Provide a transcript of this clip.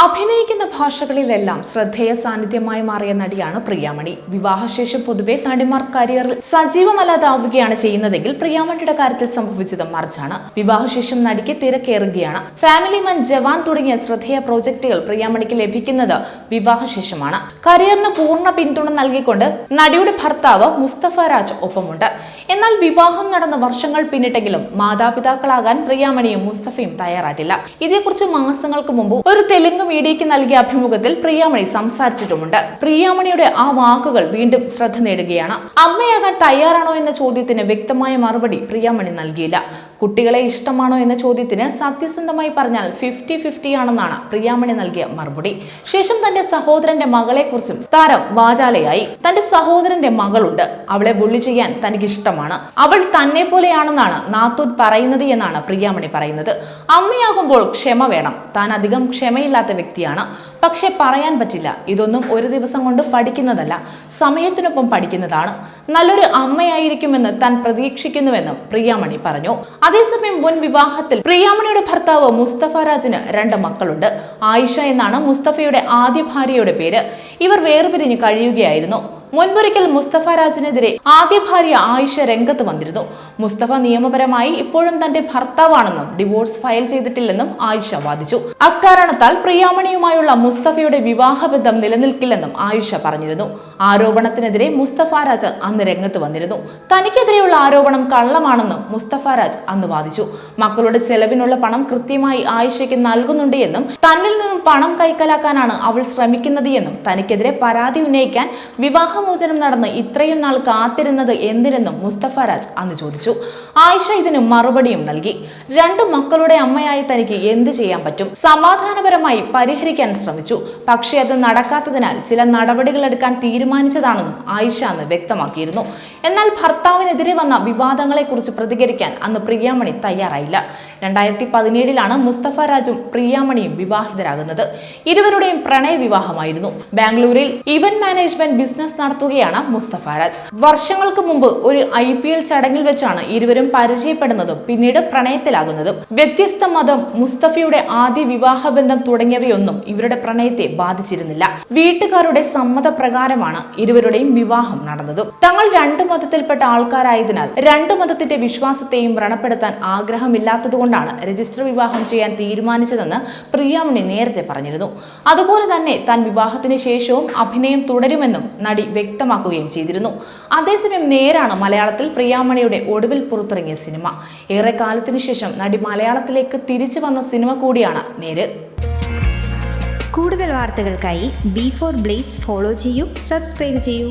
അഭിനയിക്കുന്ന ഭാഷകളിലെല്ലാം ശ്രദ്ധേയ സാന്നിധ്യമായി മാറിയ നടിയാണ് പ്രിയാമണി. വിവാഹശേഷം പൊതുവെ നടിമാർ കരിയറിൽ സജീവമല്ലാതാവുകയാണ് ചെയ്യുന്നതെങ്കിൽ പ്രിയാമണിയുടെ കാര്യത്തിൽ സംഭവിച്ചത് മറിച്ചാണ്. വിവാഹശേഷം നടിക്ക് തിരക്കേറുകയാണ്. ഫാമിലി മൻ ജവാൻ തുടങ്ങിയ ശ്രദ്ധേയ പ്രോജക്റ്റുകൾ പ്രിയാമണിക്ക് ലഭിക്കുന്നത് വിവാഹശേഷമാണ്. കരിയറിന് പൂർണ പിന്തുണ നൽകിക്കൊണ്ട് നടിയുടെ ഭർത്താവ് മുസ്തഫ രാജ് ഒപ്പമുണ്ട്. എന്നാൽ വിവാഹം നടന്ന വർഷങ്ങൾ പിന്നിട്ടെങ്കിലും മാതാപിതാക്കളാകാൻ പ്രിയാമണിയും മുസ്തഫയും തയ്യാറായിട്ടില്ല. ഇതേക്കുറിച്ച് മാസങ്ങൾക്ക് മുമ്പ് ഒരു തെലുങ്ക് മീഡിയയ്ക്ക് നൽകിയ അഭിമുഖത്തിൽ പ്രിയാമണി സംസാരിച്ചിട്ടുമുണ്ട്. പ്രിയാമണിയുടെ ആ വാക്കുകൾ വീണ്ടും ശ്രദ്ധ നേടുകയാണ്. അമ്മയാകാൻ തയ്യാറാണോ എന്ന ചോദ്യത്തിന് വ്യക്തമായ മറുപടി പ്രിയാമണി നൽകിയില്ല. കുട്ടികളെ ഇഷ്ടമാണോ എന്ന ചോദ്യത്തിന് സത്യസന്ധമായി പറഞ്ഞാൽ ഫിഫ്റ്റി ഫിഫ്റ്റി ആണെന്നാണ് പ്രിയാമണി നൽകിയ മറുപടി. ശേഷം തന്റെ സഹോദരന്റെ മകളെ കുറിച്ചും താരം വാചാലയായി. തന്റെ സഹോദരന്റെ മകളുണ്ട്. അവളെ ബുള്ളി ചെയ്യാൻ തനിക്ക് ഇഷ്ടമാണ് അവൾ തന്നെ പോലെയാണെന്നാണ് നാത്തൂൻ പറയുന്നത് എന്നാണ് പ്രിയാമണി പറയുന്നത്. അമ്മയാകുമ്പോൾ ക്ഷമ വേണം. താൻ അധികം ക്ഷമയില്ലാത്ത വ്യക്തിയാണ്. പക്ഷെ പറയാൻ പറ്റില്ല. ഇതൊന്നും ഒരു ദിവസം കൊണ്ട് പഠിക്കുന്നതല്ല. സമയത്തിനൊപ്പം പഠിക്കുന്നതാണ്. നല്ലൊരു അമ്മയായിരിക്കുമെന്ന് താൻ പ്രതീക്ഷിക്കുന്നുവെന്നും പ്രിയാമണി പറഞ്ഞു. അതേസമയം മുൻ വിവാഹത്തിൽ പ്രിയാമണിയുടെ ഭർത്താവ് മുസ്തഫ രാജിന് രണ്ട് മക്കളുണ്ട്. ആയിഷ എന്നാണ് മുസ്തഫയുടെ ആദ്യ ഭാര്യയുടെ പേര്. ഇവർ വേർപിരിഞ്ഞ് കഴിയുകയായിരുന്നു. മുൻപൊരിക്കൽ മുസ്തഫ രാജിനെതിരെ ആദ്യ ഭാര്യ ആയിഷ രംഗത്ത് വന്നിരുന്നു. മുസ്തഫ നിയമപരമായി ഇപ്പോഴും തന്റെ ഭർത്താവാണെന്നും ഡിവോഴ്സ് ഫയൽ ചെയ്തിട്ടില്ലെന്നും ആയിഷ വാദിച്ചു. അക്കാരണത്താൽ പ്രിയാമണിയുമായുള്ള മുസ്തഫയുടെ വിവാഹബന്ധം നിലനിൽക്കില്ലെന്നും ആയിഷ പറഞ്ഞിരുന്നു. ആരോപണത്തിനെതിരെ മുസ്തഫ രാജ് അന്ന് രംഗത്ത് വന്നിരുന്നു. തനിക്കെതിരെയുള്ള ആരോപണം കള്ളമാണെന്നും മുസ്തഫ രാജ് അന്ന് വാദിച്ചു. മക്കളുടെ ചെലവിനുള്ള പണം കൃത്യമായി ആയിഷയ്ക്ക് നൽകുന്നുണ്ട് എന്നും തന്നിൽ നിന്നും പണം കൈക്കലാക്കാനാണ് അവൾ ശ്രമിക്കുന്നത് എന്നും തനിക്കെതിരെ പരാതി ഉന്നയിക്കാൻ വിവാഹമോചനം നടന്ന് ഇത്രയും നാൾ കാത്തിരുന്നത് എന്തിനെന്നും മുസ്തഫ രാജ് അന്ന് ചോദിച്ചു. ആയിഷ ഇതിന് മറുപടിയും നൽകി. രണ്ട് മക്കളുടെ അമ്മയായി തനിക്ക് എന്ത് ചെയ്യാൻ പറ്റും? സമാധാനപരമായി പരിഹരിക്കാൻ ശ്രമിച്ചു. പക്ഷേ അത് നടക്കാത്തതിനാൽ ചില നടപടികൾ എടുക്കാൻ തീരുമാനിച്ചതാണെന്നും ആയിഷ അന്ന് വ്യക്തമാക്കിയിരുന്നു. എന്നാൽ ഭർത്താവിനെതിരെ വന്ന വിവാദങ്ങളെക്കുറിച്ച് പ്രതികരിക്കാൻ അന്ന് പ്രിയാമണി തയ്യാറായില്ല. രണ്ടായിരത്തി പതിനേഴിലാണ് മുസ്തഫ രാജും പ്രിയാമണിയും വിവാഹിതരാകുന്നത്. ഇരുവരുടെയും പ്രണയ വിവാഹമായിരുന്നു ബാംഗ്ലൂരിൽ ഇവന്റ് മാനേജ്മെന്റ് ബിസിനസ് നടത്തുകയാണ് മുസ്തഫ രാജ്. വർഷങ്ങൾക്ക് മുമ്പ് ഒരു ഐ പി എൽ ചടങ്ങിൽ വെച്ചാണ് ഇരുവരും പരിചയപ്പെടുന്നതും പിന്നീട് പ്രണയത്തിലാകുന്നതും. വ്യത്യസ്ത മതം മുസ്തഫയുടെ ആദ്യ വിവാഹബന്ധം തുടങ്ങിയവയൊന്നും ഇവരുടെ പ്രണയത്തെ ബാധിച്ചിരുന്നില്ല. വീട്ടുകാരുടെ സമ്മതപ്രകാരമാണ് ഇരുവരുടെയും വിവാഹം നടന്നതും. തങ്ങൾ രണ്ട് മതത്തിൽപ്പെട്ട ആൾക്കാരായതിനാൽ രണ്ട് മതത്തിന്റെ വിശ്വാസത്തെയും വ്രണപ്പെടുത്താൻ ആഗ്രഹമില്ലാത്തതുകൊണ്ടാണ് രജിസ്റ്റർ വിവാഹം ചെയ്യാൻ തീരുമാനിച്ചതെന്ന് പ്രിയാമണി നേരത്തെ പറഞ്ഞിരുന്നു. അതുപോലെ തന്നെ താൻ വിവാഹത്തിന് ശേഷവും അഭിനയം തുടരുമെന്നും നടി വ്യക്തമാക്കുകയും ചെയ്തിരുന്നു. അതേസമയം നേരാണ് മലയാളത്തിൽ പ്രിയാമണിയുടെ ഒടുവിൽ പുറത്തിറങ്ങിയ സിനിമ. ഏറെ കാലത്തിനു ശേഷം നടി മലയാളത്തിലേക്ക് തിരിച്ചു വന്ന സിനിമ കൂടിയാണ് നേര്. കൂടുതൽ വാർത്തകൾക്കായി ബി ഫോർ ബ്ലേസ് ഫോളോ ചെയ്യൂ സബ്സ്ക്രൈബ് ചെയ്യൂ.